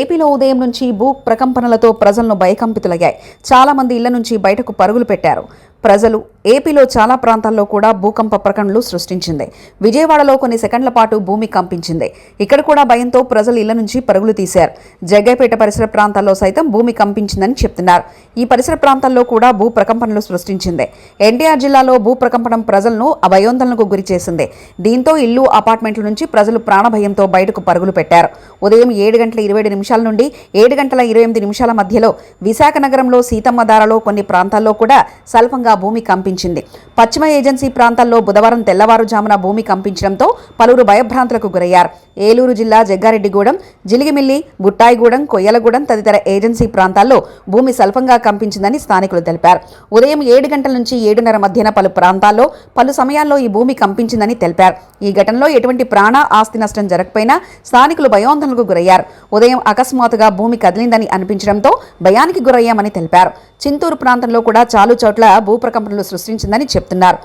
ఏపీలో ఉదయం నుంచి భూ ప్రకంపనలతో ప్రజలను భయకంపితులయ్యాయి. చాలా మంది ఇళ్ళ నుంచి బయటకు పరుగులు పెట్టారు. ప్రజలు ఏపీలో చాలా ప్రాంతాల్లో కూడా భూకంప ప్రకటనలు సృష్టించింది. విజయవాడలో కొన్ని సెకండ్ల పాటు భూమి కంపించింది. ఇక్కడ కూడా భయంతో ప్రజలు ఇళ్ళ నుంచి పరుగులు తీశారు. జగ్గైపేట పరిసర ప్రాంతాల్లో సైతం భూమి కంపించిందని చెప్తున్నారు. ఈ పరిసర ప్రాంతాల్లో కూడా భూ ప్రకంపనలు సృష్టించింది. ఎన్టీఆర్ జిల్లాలో భూ ప్రకంపనం ప్రజలను అభయోందనలకు గురి చేసింది. దీంతో ఇల్లు అపార్ట్మెంట్ల నుంచి ప్రజలు ప్రాణభయంతో బయటకు పరుగులు పెట్టారు. ఉదయం ఏడు గంటల ఇరవై నిమిషాల నుండి ఏడు గంటల ఇరవై ఎనిమిది నిమిషాల మధ్యలో విశాఖ నగరంలో సీతమ్మధారలో కొన్ని ప్రాంతాల్లో కూడా స్వల్పంగా భూమి కంపించింది. పశ్చిమ ఏజెన్సీ ప్రాంతాల్లో బుధవారం తెల్లవారుజామున భూమి కంపించడంతో పలువురు భయభ్రాంతులకు గురయ్యారు. ఏలూరు జిల్లా జగ్గారెడ్డిగూడెం జిలిగిమిల్లి గుట్టాయిగూడెం కొయ్యలగూడెం తదితర ఏజెన్సీ ప్రాంతాల్లో భూమి స్వల్పంగా కంపించిందని స్థానికులు తెలిపారు. ఉదయం ఏడు గంటల నుంచి ఏడున్నర మధ్యన పలు ప్రాంతాల్లో పలు సమయాల్లో ఈ భూమి కంపించిందని తెలిపారు. ఈ ఘటనలో ఎటువంటి ప్రాణ ఆస్తి నష్టం జరగకపోయినా స్థానికులు భయోందనలకు గురయ్యారు. ఉదయం అకస్మాత్తుగా భూమి కదిలిందని అనిపించడంతో భయానికి గురయ్యామని తెలిపారు. చింతూరు ప్రాంతంలో కూడా చాలు చోట్ల భూప్రకంపనలు సృష్టించిందని చెప్తున్నారు.